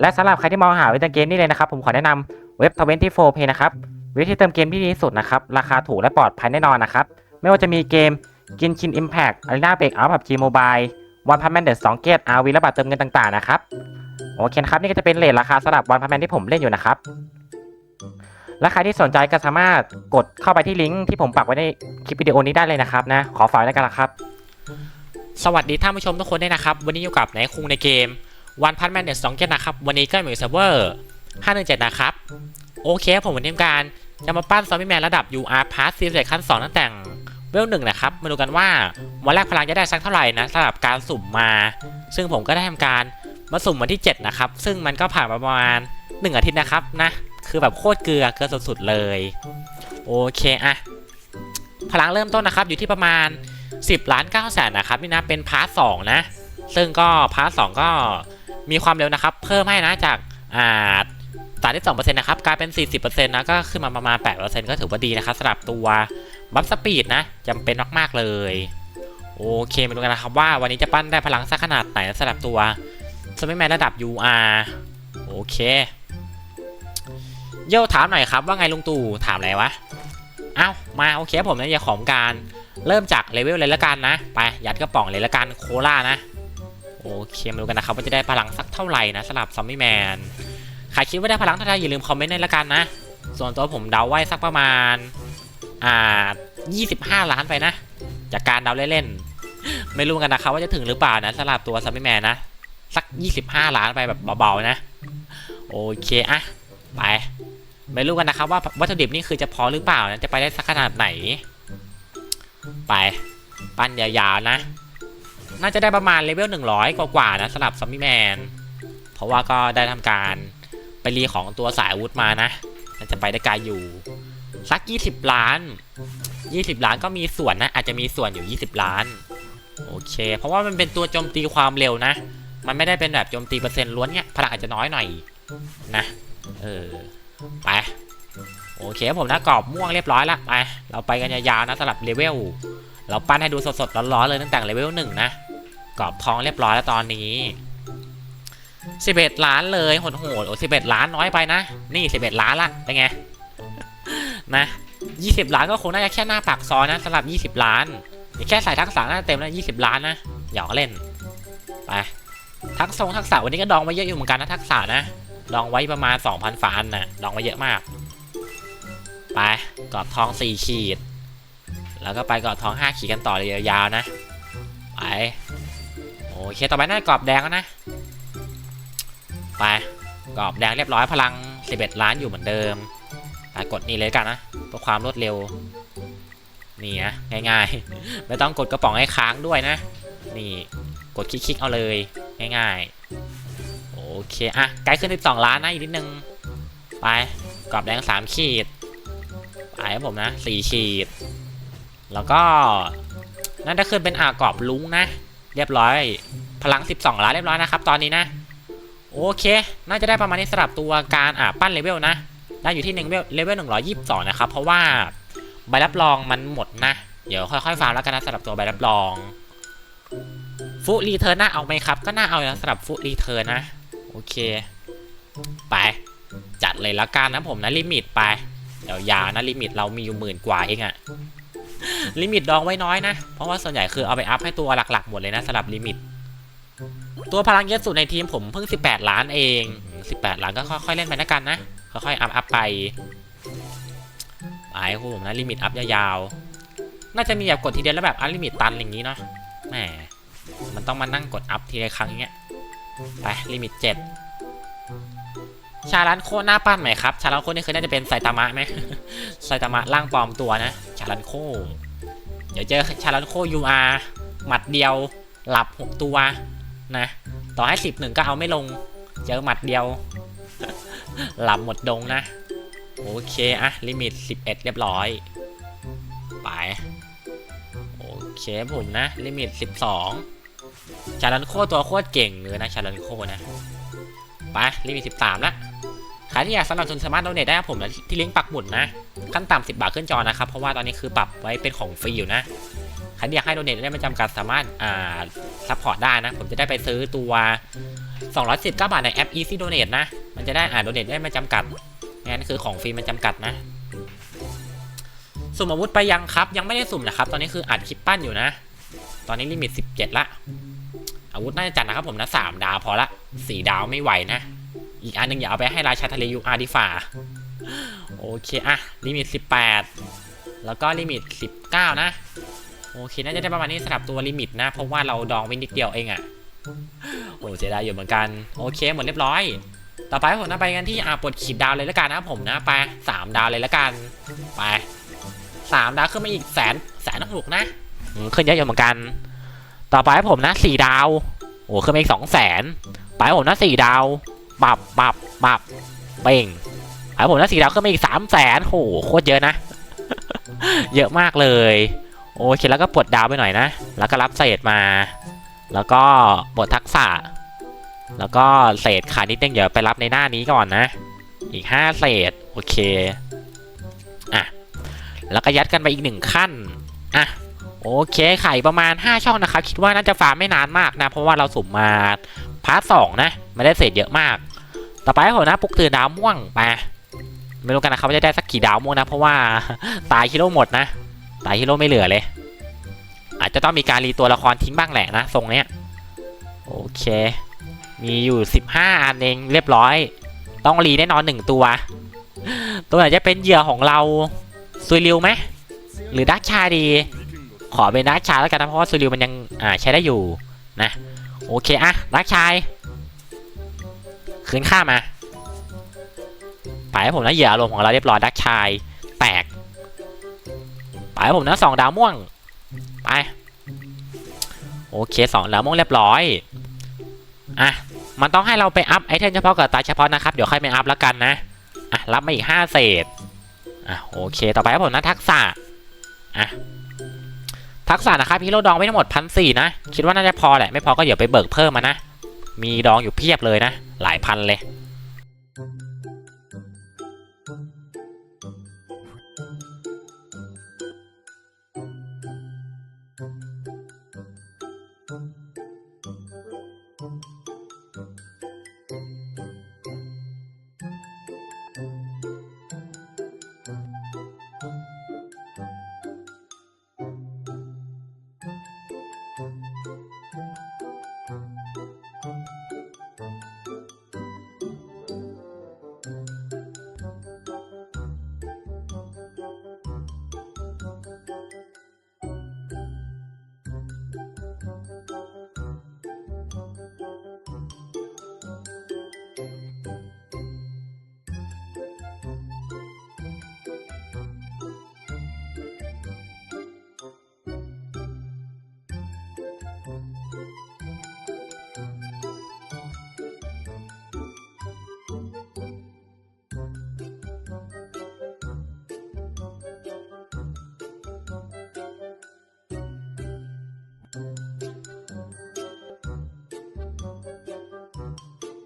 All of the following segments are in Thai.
และสำหรับใครที่มองหาเว็บเติมเกมนี่เลยนะครับ ผมขอแนะนำเว็บ 24 Pay นะครับเว็บที่เติมเกมที่ดีที่สุดนะครับ ราคาถูกและปลอดภัยแน่นอนนะครับ ไม่ว่าจะมีเกมกินชิน Impact Arena Break Out PUBG Mobile One Punch Man The Song Gate RV และบัตรเติมเงินต่างๆนะครับโอเคนะครับนี่ก็จะเป็นเลทราคาสำหรับ One Punch Man ที่ผมเล่นอยู่นะครับและใครที่สนใจก็สามารถกดเข้าไปที่ลิงก์ที่ผมปักไว้ในคลิปวิดีโอนี้ได้เลยนะครับนะขอฝากไว้กันละครับ สวัสดีท่านผู้ชมทุกคนด้วยนะครับ วันนี้อยู่กับนายคุงในเกม One Punch Man เดอะสองเกตนะครับ วันนี้ก็อยู่เซิร์ฟเวอร์517นะครับ โอเคผมวันนี้ทำการจะมาปั้นซอมบี้แมนระดับ UR Pass ซีรีส์ขั้น2ตั้งแต่งเวลหนึ่งนะครับ มาดูกันว่าวันแรกพลังจะได้สักเท่าไหร่นะสำหรับการสุ่มมา ซึ่งผมก็ได้ทำการมาสุ่มวันที่ 7 นะครับ ซึ่งมันก็ผ่านประมาณ 1 อาทิตย์นะครับนะ คือแบบโคตรเกลือเกลือสุดๆเลย โอเคอะพลังเริ่มต้นนะครับอยู่ที่ประมาณ 10 ล้าน9แสนนะครับนี่นะเป็นพาร์ทสองนะ ซึ่งก็พาร์ทสองก็ มีความเร็วนะครับ เพิ่มให้นะจากอ่าสามที่สองเปอร์เซ็นต์นะครับกลายเป็น40%นต์นะก็ขึ้นมาประมาณ8%ก็ถือว่าดีนะครับสำหรับตัวบัฟสปีดนะจำเป็นมากๆเลยโอเคมาดูกันนะครับว่าวันนี้จะปั้นได้พลังสักขนาดไหนสำหรับตัวสมิแมนระดับ UR โอเคโย่ถามหน่อยครับว่าไงลุงตู่ถามอะไรวะเอ้ามาโอเคผมเนี่ยจะของการ เริ่มจากเลเวลเลยละกันนะ ไป ยัดกระป๋องเลยละกันโคล่านะ โอเคมาดูกันนะครับว่าจะได้พลังสักเท่าไหร่นะสำหรับซอมบี้แมนใครคิดว่าได้พลังเท่าไหร่อย่าลืมคอมเมนต์ในละกันนะ ส่วนตัวผมเดาไว้สักประมาณอ่า25 ล้านไปนะ จากการเดาเล่นๆไม่รู้กันนะครับว่าจะถึงหรือเปล่านะสำหรับตัวซอมบี้แมนนะสัก 25 ล้านไปแบบเบาๆนะ โอเคอะไปไม่รู้กันนะครับว่าวัตถุดิบนี่คือจะพอหรือเปล่านะจะไปได้สักขนาดไหน ไป ปั้นยาวๆนะ น่าจะได้ประมาณเลเวล100 กว่าๆนะสำหรับซอมบี้แมน เพราะว่าก็ได้ทำการไปรีของตัวสายอาวุธมานะน่าจะไปได้ไกลอยู่ สัก 20 ล้าน 20 ล้านก็มีส่วนนะ อาจจะมีส่วนอยู่ 20 ล้าน โอเค เพราะว่ามันเป็นตัวโจมตีความเร็วนะ มันไม่ได้เป็นแบบโจมตีเปอร์เซ็นต์ล้วนเนี่ยพลังอาจจะน้อยหน่อยนะ เออ ไป โอเคผมนะกรอบม่วงเรียบร้อยละไป เราไปกันยาวๆนะสำหรับเลเวลเราปั้นให้ดูสดๆร้อนๆเลยตั้งแต่เลเวลหนึ่งนะ กรอบทองเรียบร้อยแล้วตอนนี้ 11 ล้านเลยโหดโหดโอ้สิบเอ็ดล้านน้อยไปนะ นี่11ล้านละเป็นไง นะ20ล้านก็คงน่าจะแค่หน้าปากซอยนะสำหรับ20ล้านแค่ใส่ทักษะน่าจะเต็มแล้ว20ล้านนะหยอกเล่นไปทักษะทักษะวันนี้ก็ดองไว้เยอะอยู่เหมือนกันนะทักษะนะดองไว้ประมาณ 2,000ฝาอันนะดองไว้เยอะมาก ไปกรอบทอง 4 ขีด แล้วก็ไปกรอบทอง 5 ขีดกันต่อเลยยาวๆนะ ไป โอเคต่อไปน่ากรอบแดงแล้วนะ ไปกรอบแดงเรียบร้อยพลัง 11 ล้านอยู่เหมือนเดิมไปกดนี่เลยกันนะเพื่อความรวดเร็ว นี่นะง่ายๆ ไม่ต้องกดกระป๋องให้ค้างด้วยนะ นี่กดคลิกๆเอาเลยง่ายๆ โอเคอะใกล้ขึ้น12ล้านนะอีกนิดนึง ไปกรอบแดง 3 ขีดไปครับผมนะ 4 ขีด แล้วก็นั่นจะขึ้นเป็นอ่ากรอบลุงนะ เรียบร้อย พลัง 12 ล้านเรียบร้อยนะครับ ตอนนี้นะ โอเค น่าจะได้ประมาณนี้สำหรับตัวการอ่าปั้นเลเวลนะ ได้อยู่ที่1เลเวล122 นะครับ เพราะว่าใบรับรองมันหมดนะ เดี๋ยวค่อยๆฟาร์มแล้วกันนะสำหรับตัวใบรับรองฟูรีเทิร์นน่าเอาไหมครับ ก็น่าเอานะสำหรับฟูรีเทิร์นนะ โอเค ไปจัดเลยละกันนะผมนะลิมิตไปเดี๋ยวยาวนะลิมิตเรามีอยู่หมื่นกว่าเองอะ ลิมิตดองไว้น้อยนะ เพราะว่าส่วนใหญ่คือเอาไปอัพให้ตัวหลักๆ หมดเลยนะสำหรับลิมิต ตัวพลังเยอะสุดในทีมผมเพิ่ง 18 ล้านเอง 18 ล้านก็ค่อยๆเล่นไปนะกันนะ ค่อยๆอัพอัพไปไปครับผมนะลิมิตอัพยาวๆ น่าจะมีแบบกดทีเดียวแล้วแบบอัพลิมิตตันอย่างนี้เนาะ แหม มันต้องมานั่งกดอัพทีละครั้งอย่างเงี้ย ไปลิมิตเจ็ดชาลันโคหน้าปั้นไหมครับ ชาลันโคนี่คือน่าจะเป็นไซตามะไหมไซตามะร่างปลอมตัวนะาลันโค เดี๋ยวเจอชาลันโคยูอาร์หมัดเดียวหลับหกตัวนะ ต่อให้สิบหนึ่งก็เอาไม่ลง เจอหมัดเดียว หลับหมดดงนะ โอเคอะลิมิต11เรียบร้อย ไป โอเคผมนะ ลิมิต12ชาลันโคตัวโคตรเก่งเลยนะชาลันโคนะ ไปลิมิต13ละใครที่อยากสนับสนุนสมารถโดเนทได้ครับผมนะที่ลิงก์ปักหมุดนะ ขั้นต่ำ10บาทขึ้นจอนะครับ เพราะว่าตอนนี้คือปรับไว้เป็นของฟรีอยู่นะใครอยากให้โดเนทได้ไม่จำกัดสามารถอ่าซัพพอร์ตได้นะ ผมจะได้ไปซื้อตัว219บาทในแอป Easy Donate นะ มันจะได้อ่าน donate ได้ไม่จำกัดงั้นคือของฟรีมันจำกัดนะ สุ่มอาวุธไปยังครับ ยังไม่ได้สุ่มนะครับ ตอนนี้คืออัดคลิปปั้นอยู่นะ ตอนนี้ลิมิต 17 ละ อาวุธน่าจะจัดนะครับผมนะ3ดาวพอละ4ดาวไม่ไหวนะ อีกอันหนึงอย่าเอาไปให้ราชาทะเลยูอาร์ดิฟา โอเคอะลิมิต 18 แล้วก็ลิมิต 19 นะ โอเค น่าจะได้ประมาณนี้สำหรับตัวลิมิตนะ เพราะว่าเราดองไว้นิดเดียวเองอะโอ้เสียดายอยู่เหมือนกัน โอเค หมดเรียบร้อย ต่อไปผมนะไปกันที่อ่าปลดขีดดาวเลยแล้วกันนะผมนะ ไปสามดาวเลยแล้วกัน ไปสามดาวขึ้นมาอีกแสนแสนหกนะขึ้นเยอะอยู่เหมือนกัน ต่อไปผมนะสี่ดาว โอ้ขึ้นมาอีกสองแสนไปผมนะสี่ดาวปับปับปับเป่ง ไปผมนะสี่ดาวขึ้นมาอีกสามแสนโหโคตรเยอะนะ เยอะมากเลย โอเคแล้วก็ปลดดาวไปหน่อยนะ แล้วก็รับเศษมา แล้วก็ปลดทักษะ แล้วก็เศษขาดนิดนึงเดี๋ยวไปรับในหน้านี้ก่อนนะ อีก5เศษโอเคอะแล้วก็ยัดกันไปอีกหนึ่งขั้นอะโอเคไข่ประมาณ 5 ช่องนะครับ คิดว่าน่าจะฟาร์มไม่นานมากนะ เพราะว่าเราสุ่มมาพาร์ทสองนะไม่ได้เศษเยอะมาก ต่อไปผมนะปลุกตื่นดาวม่วงไป ไม่รู้กันนะครับว่าจะได้สักกี่ดาวม่วงนะ เพราะว่าตายฮีโร่หมดนะ ตายฮีโร่ไม่เหลือเลย อาจจะต้องมีการรีตัวละครทิ้งบ้างแหละนะทรงเนี้ย โอเค มีอยู่ 15 อันเองเรียบร้อย ต้องรีแน่นอนหนึ่งตัว ตัวไหนจะเป็นเหยื่อของเราซุยริวไหมหรือดักชาดี ขอเป็นดักชาแล้วกันนะเพราะว่าซุยริวมันยังอ่าใช้ได้อยู่นะ โอเคอะดักชายคืนข้ามา ไปให้ผมนะเหยื่ออารมณ์ของเราเรียบร้อยดักชายแตกไปให้ผมนะสองดาวม่วงไปโอเคสองดาวม่วงเรียบร้อยอะมันต้องให้เราไปอัพไอเทมเฉพาะกับตาเฉพาะนะครับเดี๋ยวค่อยไปอัพแล้วกันนะอะรับมาอีก5เศษอะโอเคต่อไปครับผมนะทักษะอะทักษะนะครับพี่โรดองไม่ทั้งหมดพันสี่นะคิดว่าน่าจะพอแหละไม่พอก็เดี๋ยวไปเบิกเพิ่มมานะมีดองอยู่เพียบเลยนะ หลายพันเลย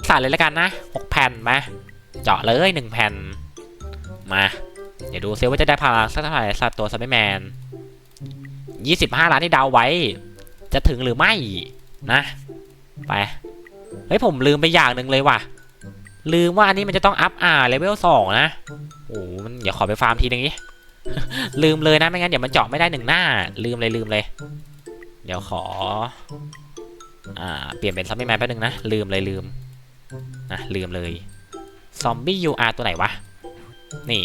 สาดเลยแล้วกันนะหกแผ่นมา เจาะเลยหนึ่งแผ่น มา เดี๋ยวดูซิว่าจะได้พลังสักเท่าไหร่สัตว์ตัวซัมเมอร์แมนยี่สิบห้าล้านที่ดาวไว้ จะถึงหรือไม่นะ ไป เฮ้ยผมลืมไปอย่างหนึ่งเลยว่ะ ลืมว่าอันนี้มันจะต้องอัพอ่าเลเวลสองนะ โอ้โหมันเดี๋ยวขอไปฟาร์มทีนึงนี้ลืมเลยนะไม่งั้นเดี๋ยวมันเจาะไม่ได้หนึ่งหน้า ลืมเลยลืมเลย เดี๋ยวขอ อ่า เปลี่ยนเป็นซัมเมอร์แมนแป๊บนึงนะ ลืมเลยลืม นะลืมเลยซอมบี้ UR ตัวไหนวะ นี่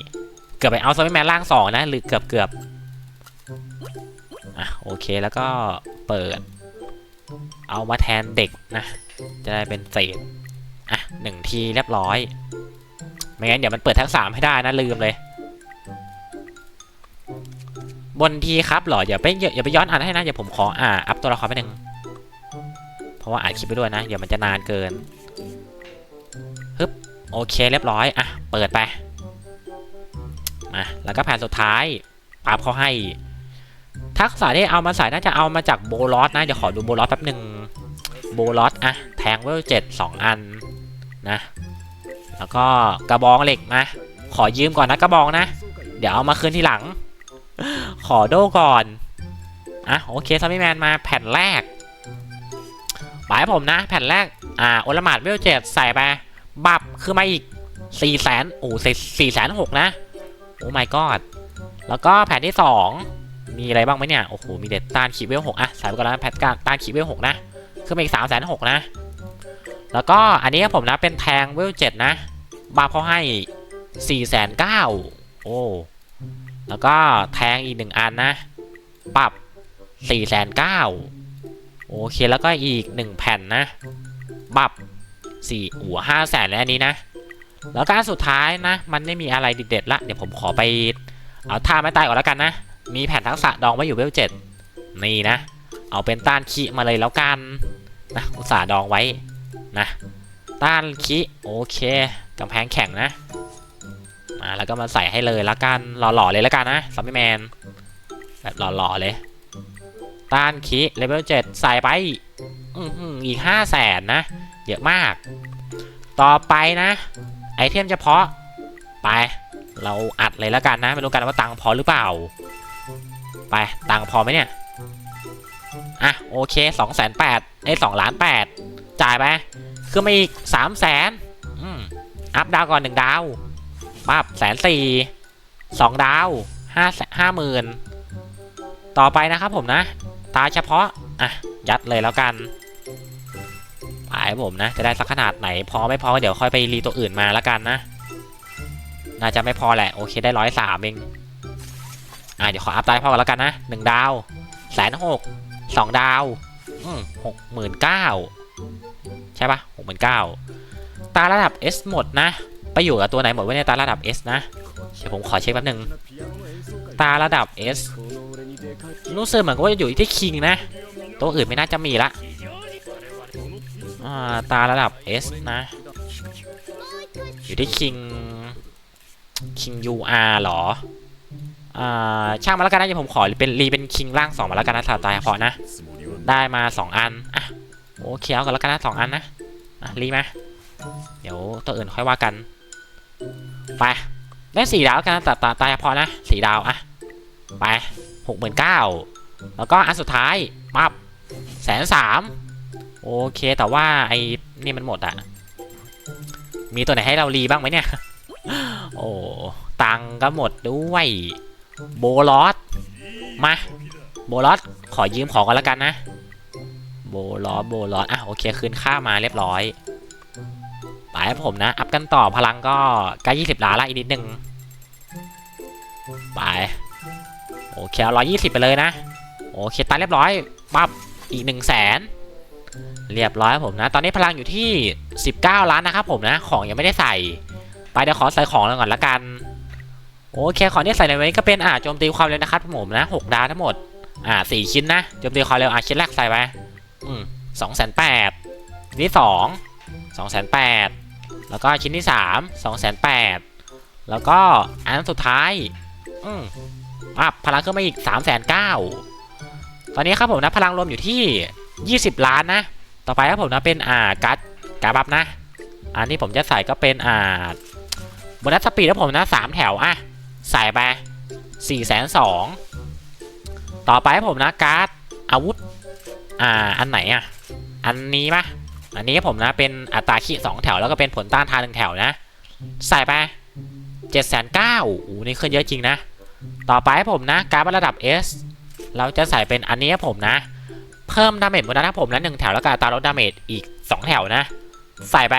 เกือบไปเอาซอมบี้แมนล่างสองนะหรือเกือบเกือบอะโอเคแล้วก็เปิด เอามาแทนเด็กนะ จะได้เป็นเศษอะหนึ่งทีเรียบร้อย ไม่งั้นเดี๋ยวมันเปิดทั้งสามให้ได้นะลืมเลย บนทีครับหรออย่าไปอย่าไปย้อนอ่านให้นะเดี๋ยวผมขออ่าอัพตัวละครไปหนึ่งเพราะว่าอ่านคลิปไปด้วยนะเดี๋ยวมันจะนานเกิน โอเคเรียบร้อยอะเปิดไปมาแล้วก็แผ่นสุดท้ายปาบเขาให้ ทักษะที่เอามาใส่น่าจะเอามาจากโบลอสนะเดี๋ยวขอดูโบลอสแป๊บหนึ่งโบลอสอะแทงเวลเจ็ดสองอันนะแล้วก็กระบองเหล็กมาขอยืมก่อนนะกระบองนะ เดี๋ยวเอามาคืนทีหลัง ขอโดก่อนอะโอเคซัมมี่แมนมาแผ่นแรกไปผมนะ แผ่นแรกอ่าโอลมาดเวลเจ็ดใส่ไป บับคือมาอีกสี่แสนโอ้สี่แสนหกนะ โอ้ my god แล้วก็แผนที่สองมีอะไรบ้างไหมเนี่ย โอ้โห มีเด็ดต้านขีดเวลหกอะใส่ไปก่อนแล้วแพทการต้านขีดเวลหกนะคือมาอีกสามแสนหกนะ แล้วก็อันนี้ผมนะเป็นแทงเวลเจ็ดนะ บาร์เขาให้สี่แสนเก้าโอ้ แล้วก็แทงอีกหนึ่งอันนะ ปรับสี่แสนเก้าโอเค แล้วก็อีกหนึ่งแผ่นนะ ปรับ สี่หัวห้าแสนแล้วอันนี้นะ แล้วการสุดท้ายนะ มันไม่มีอะไรเด็ดๆละ เดี๋ยวผมขอไป เอาท่าไม่ตายก่อนแล้วกันนะ มีแผ่นทักษะดองไว้อยู่เวลเจ็ดนี่นะ เอาเป็นต้านขีมาเลยแล้วกันนะอุตส่าห์ดองไว้นะต้านขีโอเคกำแพงแข็งนะมาแล้วก็มาใส่ให้เลยแล้วกันหล่อๆเลยแล้วกันนะซัมมี่แมนแบบหล่อๆเลย ต้านขีเลเวลเจ็ดใส่ไปอื้อหืออีกห้าแสนนะ เยอะมาก ต่อไปนะ ไอเทมเฉพาะ ไป เราอัดเลยแล้วกันนะ ไม่รู้กันว่าตังค์พอหรือเปล่า ไป ตังค์พอไหมเนี่ย อะ โอเคสองแสนแปดไอสองล้านแปดจ่ายไป คือมาอีกสามแสนอืมอัพดาวก่อนหนึ่งดาวปั๊บแสนสี่สองดาวห้าห้าหมื่นต่อไปนะครับผมนะ ตาเฉพาะ อะ ยัดเลยแล้วกัน ไปผมนะ จะได้สักขนาดไหน พอไม่พอเดี๋ยวค่อยไปรีตัวอื่นมาแล้วกันนะ น่าจะไม่พอแหละ โอเคได้ร้อยสามเอง อะเดี๋ยวขออัพไดพอกันแล้วกันนะหนึ่งดาวแสนหกสองดาวอืมหกหมื่นเก้าใช่ปะหกหมื่นเก้าตาระดับ S หมดนะ ไปอยู่กับตัวไหนหมดไว้ในตาระดับ S นะ เดี๋ยวผมขอเช็คแป๊บหนึ่งตาระดับ S รู้สึกเหมือนกับว่าจะอยู่ที่คิงนะ ตัวอื่นไม่น่าจะมีละ ตาระดับ S นะ อยู่ที่คิงคิง UR เหรอ อ่า ช่างมาแล้วกันนะเดี๋ยวผมขอเป็นรีเป็นคิงล่างสองมาแล้วกันนะสาตายพอนะ ได้มาสองอัน อะ โอเคเอากันแล้วกันนะสองอันนะ อะ รีมา เดี๋ยวตัวอื่นค่อยว่ากัน ไปได้สี่ดาวกันนะแต่ตาตายพอนะสี่ดาวอะไปหกหมื่นเก้าแล้วก็อันสุดท้ายมับแสนสาม โอเคแต่ว่าไอ้นี่มันหมดอะมีตัวไหนให้เรารีบ้างไหมเนี่ย โอ้ตังก็หมดด้วย โบลอสมา โบลอสขอยืมของกันแล้วกันนะ โบลอสโบลอสอะโอเคคืนค่ามาเรียบร้อยไปผมนะ อัพกันต่อพลังก็ใกล้20ล้านละอีกนิดนึงไปโอเคเอาร้อยยี่สิบไปเลยนะ โอเคตายเรียบร้อยปั๊บอีกหนึ่งแสน เรียบร้อยครับผมนะ ตอนนี้พลังอยู่ที่ 19 ล้านนะครับผมนะ ของยังไม่ได้ใส่ ไปเดี๋ยวขอใส่ของก่อนละกัน โอเค ของที่ใส่ในวันนี้ก็เป็นอ่าโจมตีความเร็วนะครับผมนะหกดาวทั้งหมด อ่าสี่ชิ้นนะ โจมตีความเร็วอ่าชิ้นแรกใส่ไปอืมสองแสนแปดนี่สองสองแสนแปดแล้วก็ชิ้นที่สามสองแสนแปดแล้วก็อันสุดท้าย อืมอะพลังขึ้นมาอีก3ามแสนเก้าตอนนี้ครับผมนะพลังรวมอยู่ที่ 20 ล้านนะ ต่อไปครับผมนะเป็นอ่าการ์ดการ์บัฟนะ อันที่ผมจะใส่ก็เป็นอ่าโบนัสสปีดครับผมนะสามแถวอะใส่ไป4ี่แสนสองต่อไปครับผมนะการ์ดอาวุธ อ่า อันไหนอะ อันนี้ปะอันนี้ครับผมนะเป็นอัตราขีสองแถวแล้วก็เป็นผลต้านทานหนึ่งแถวนะ ใส่ไปเจ็ดแสนเก้าโอ้นี่ขึ้นเยอะจริงนะ ต่อไปผมนะการ์ดระดับ S เราจะใส่เป็นอันนี้ให้ผมนะ เพิ่มดาเมจบนนั้นให้ผมนะหนึ่งแถวแล้วก็อัตราลดดาเมจอีก 2 แถวนะ ใส่ไป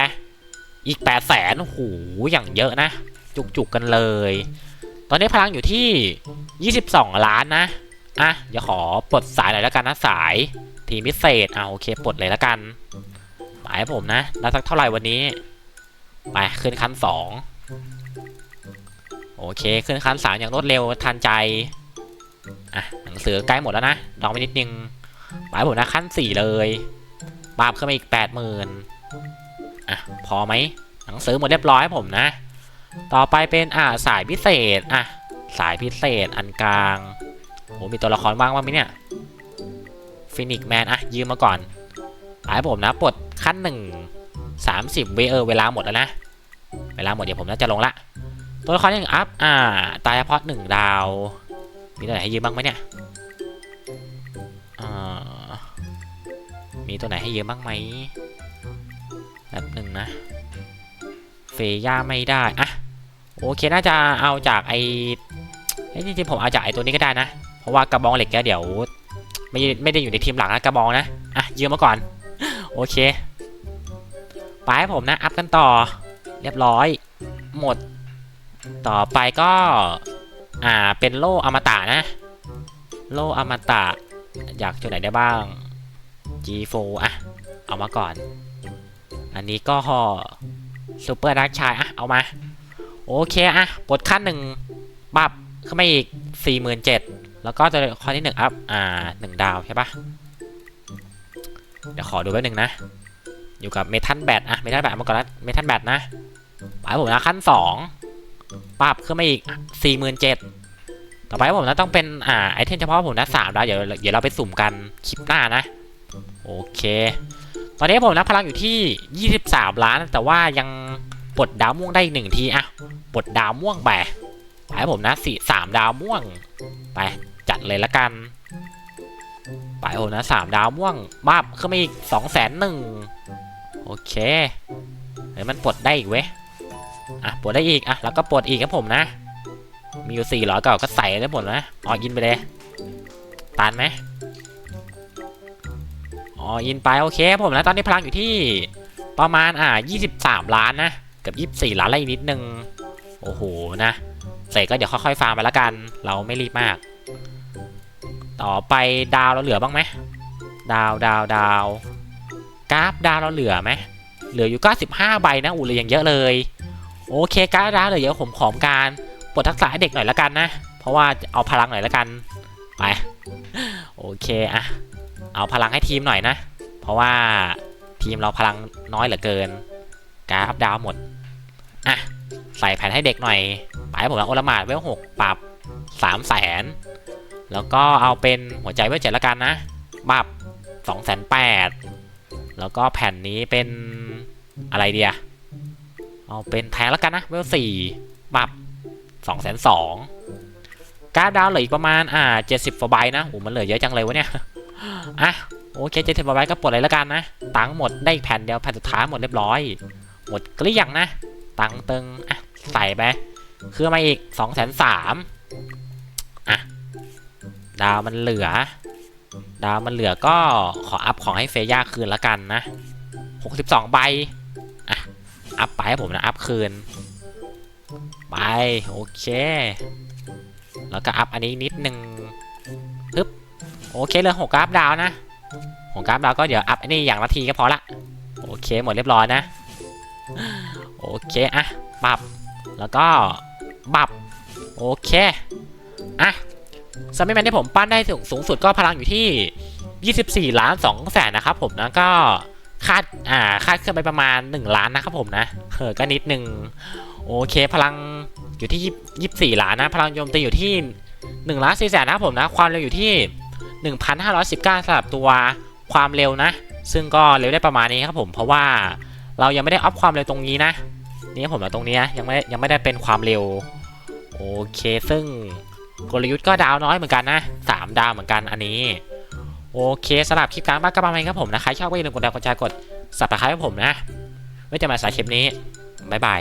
อีก8 0 0แสนโอ้โหอย่างเยอะนะ จุกๆกันเลย ตอนนี้พลังอยู่ที่ 22 ล้านนะ อะ เดี๋ยวขอปลดสายหน่อยแล้วกันนะสายทีมพิเศษเอะโอเคปลดเลยแล้วกันไปให้ผมนะได้สักเท่าไหร่วันนี้ ไปขึ้นขั้นสองโอเคขึ้นคันสามอย่างรวดเร็วทันใจอะหนังสือใกล้หมดแล้วนะลองไปนิดนึง ไปผมนะขั้นสี่เลยบาปขึ้นมาอีกแปดหมื่นอะ พอไหมหนังสือหมดเรียบร้อยผมนะ ต่อไปเป็นอ่าสายพิเศษอะสายพิเศษอันกลางโหมีตัวละครบ้างบ้างไหมเนี่ยฟินิกแมนอะ ยืมมาก่อนไปผมนะปลดขั้นหนึ่งสามสิบเวเออเวลาหมดแล้วนะ เวลาหมดเดี๋ยวผมน่าจะลงละ ตัวละครยังอัพอ่า ตายเฉพาะหนึ่งดาว มีตัวไหนให้ยืมบ้างไหมเนี่ย มีตัวไหนให้เยืมบ้างไหมป๊บหนึ่งนะ เฟย่าไม่ได้อะโอเคน่าจะเอาจากไอ้จริงๆผมเอาจากไอตัวนี้ก็ได้นะ เพราะว่ากระบองเหล็กแกเดี๋ยว ไม่ได้ไม่ได้อยู่ในทีมหลักนะกระบองนะ อะยืมมาก่อน โอเค ไปให้ผมนะ อัพกันต่อ เรียบร้อย หมด ต่อไปก็ อ่า เป็นโล่อมตะนะ โล่อมตะ อยากจุดไหนได้บ้าง G4 อะ เอามาก่อน อันนี้ก็ซูเปอร์ดักชายอะ เอามา โอเคอะปลดขั้นหนึ่งบับขึ้นมาอีก 47,000 แล้วก็จะข้อที่หนึ่งอัพ อ่าหนึ่งดาวใช่ปะเดี๋ยวขอดูแป๊บหนึงนะ อยู่กับเมทัลแบตอะเมทัลแบตมาก่อนล้วเมทัลแบตนะไปผมนะขั้นสองปรับขึ้นมาอีก47,000ต่อไปผมนะต้องเป็นอ่าไอเทมเฉพาะผมนะสามดาวเดี๋ยวเดี๋ยวเราไปสุ่มกันคลิปหน้านะ โอเค ตอนนี้ผมนะพลังอยู่ที่ 23 ล้าน แต่ว่ายังปลดดาวม่วงได้อีกหนึ่งทีอะปลดดาวม่วงไปไปให้ผมนะสี่สามดาวม่วง ไป จัดเลยละกัน ไปผมนะสามดาวม่วงบ้าบขึ้นมาอีกสองแสนหนึ่งโอเคเดี๋ยวมันปลดได้อีกเว้ยอะปลดได้อีกอะแล้วก็ปลดอีกครับผมนะ มีอยู่สี่ร้อยเก่าก็ใส่ได้หมดนะออกินไปเลยตานไหม อ๋ออินไปโอเคผมนะตอนนี้พลังอยู่ที่ประมาณอ่า23 ล้านนะเกับ24 ล้านอะไรนิดนึง โอ้โหนะเสร็จก็เดี๋ยวค่อยๆฟาร์มไปละกัน เราไม่รีบมาก ต่อไปดาวเราเหลือบ้างไหมดาวดาวดาวกราฟดาวเราเหลือไหมเหลืออยู่95ใบนะอูเลือย่างเยอะเลย โอเคกราฟดาวเหลือเยอะผมขอมการปลดทักษะให้เด็กหน่อยละกันนะ เพราะว่าเอาพลังหน่อยละกันไปโอเคอะ เอาพลังให้ทีมหน่อยนะ เพราะว่าทีมเราพลังน้อยเหลือเกินกราฟดาวหมดอะใส่แผ่นให้เด็กหน่อยไปให้ผมนะโอลมาดเวลหกปรับสามแสนแล้วก็เอาเป็นหัวใจเวลเจ็ดละกันนะบับสองแสนแปดแล้วก็แผ่นนี้เป็นอะไรเดียเอาเป็นแทงละกันนะเวลสี่บับสองแสนสองกราฟดาวเหลืออีกประมาณอ่าเจ็ดสิบฟใบนะโอ้มันเหลือเยอะจังเลยวะเนี่ย อะโอเคเจ็ดสิบใบก็ปลดเลยละกันนะ ตังหมดได้อีกแผ่นเดียวแผ่นสุดท้ายหมดเรียบร้อย หมดเกลี้ยงนะ ตังตึงอะใส่ไปคือมาอีกสองแสนสามอะดาวมันเหลือ ดาวมันเหลือก็ขออัพของให้เฟย่าคืนละกันนะหกสิบสองใบอะอัพไปให้ผมนะอัพคืน ไปโอเค แล้วก็อัพอันนี้นิดนึง โอเคเลยหกกราฟดาวนะหกกราฟดาวก็เดี๋ยวอัพนนี้อย่างละทีก็พอละโอเคหมดเรียบร้อยนะ โอเคอะปรับแล้วก็ปรับโอเคอะซัมมิแมนที่ผมปั้นได้สูงสูงสุดก็พลังอยู่ที่ 24 ล้าน2แสนนะครับผมนะก็คาดอ่าคาดขึ้นไปประมาณ 1 ล้านนะครับผมนะเออก็นิดนึงโอเคพลังอยู่ที่ 24 ล้านนะ พลังโจมตีอยู่ที่1ล้าน4แสนนะครับผมนะ ความเร็วอยู่ที่ 1,519สำหรับตัวความเร็วนะ ซึ่งก็เร็วได้ประมาณนี้ครับผมเพราะว่าเรายังไม่ได้อัพความเร็วตรงนี้นะ นี่ผมมาตรงนี้นะยังไม่ยังไม่ได้เป็นความเร็วโอเค ซึ่งกลยุทธ์ก็ดาวน้อยเหมือนกันนะ 3 ดาวเหมือนกันอันนี้ โอเคสำหรับคลิปการบ้านก็ประมาณนี้ครับผมนะใครชอบก็อย่าลืมกดไลค์กดแชร์กด subscribe ให้ผมนะไว้เจอกันใหม่สายคลิปนี้บ๊ายบาย